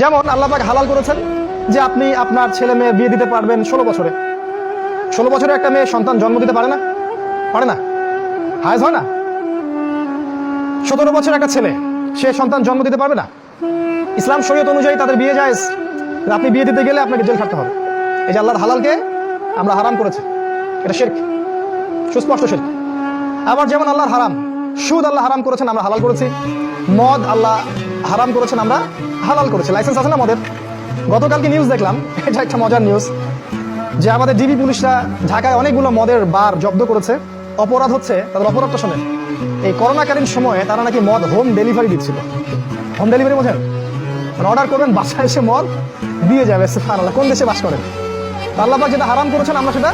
যেমন আল্লাহ পাক হালাল করেছেন যে আপনি আপনার ছেলে মেয়ে বিয়ে দিতে পারবেন ষোলো বছরে। ষোলো বছরে একটা মেয়ে সন্তান জন্ম দিতে পারে না? পারে না? হায়জ হয় না? সতেরো বছর একটা ছেলে, সে সন্তান জন্ম দিতে পারবে না? ইসলাম শরীয়ত অনুযায়ী তাদের বিয়ে যায় আপনি বিয়ে দিতে গেলে আপনাকে জেল খাটতে হবে। এই যে আল্লাহর হালালকে আমরা হারাম করেছি। এটা শেরক, সুস্পষ্ট শেরক। আবার যেমন আল্লাহর হারাম, সুদ আল্লাহ হারাম করেছেন, আমরা হালাল করেছি। মদ আল্লাহ হারাম করেছেন আমরা, হালাল করেছি। লাইসেন্স আছে না মদের গতকালকে নিউজ দেখলাম, এটা একটা মজার নিউজ যে আমাদের ডিবি পুলিশরা ঢাকায় অনেকগুলো মদের বার জব্দ করেছে। অপরাধ হচ্ছে, তাদের অপরাধটা শোনেন, এই করোনাকালীন সময়ে তারা নাকি মদ হোম ডেলিভারি দিচ্ছিল। হোম ডেলিভারি বোঝেন? মানে অর্ডার করবেন, বাসায় এসে মদ দিয়ে যাবে, সুবহানাল্লাহ, কোন দেশে বাস করেন? তো যেটা হারাম করেছেন, আমরা সেটা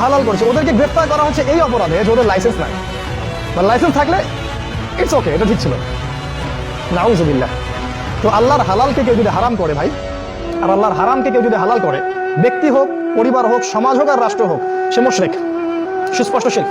হালাল করেছি। ওদেরকে গ্রেফতার করা হচ্ছে এই অপরাধে, যে ওদের লাইসেন্স নাই। লাইসেন্স থাকলে ইটস ওকে এটা ঠিক ছিল। নাউজুবিল্লাহ। তো আল্লাহর হালালকে কেউ যদি হারাম করে ভাই, আর আল্লাহর হারামকে কেউ যদি হালাল করে, ব্যক্তি হোক, পরিবার হোক, সমাজ হোক আর রাষ্ট্র হোক, সে মোশরেক, সুস্পষ্ট শেখ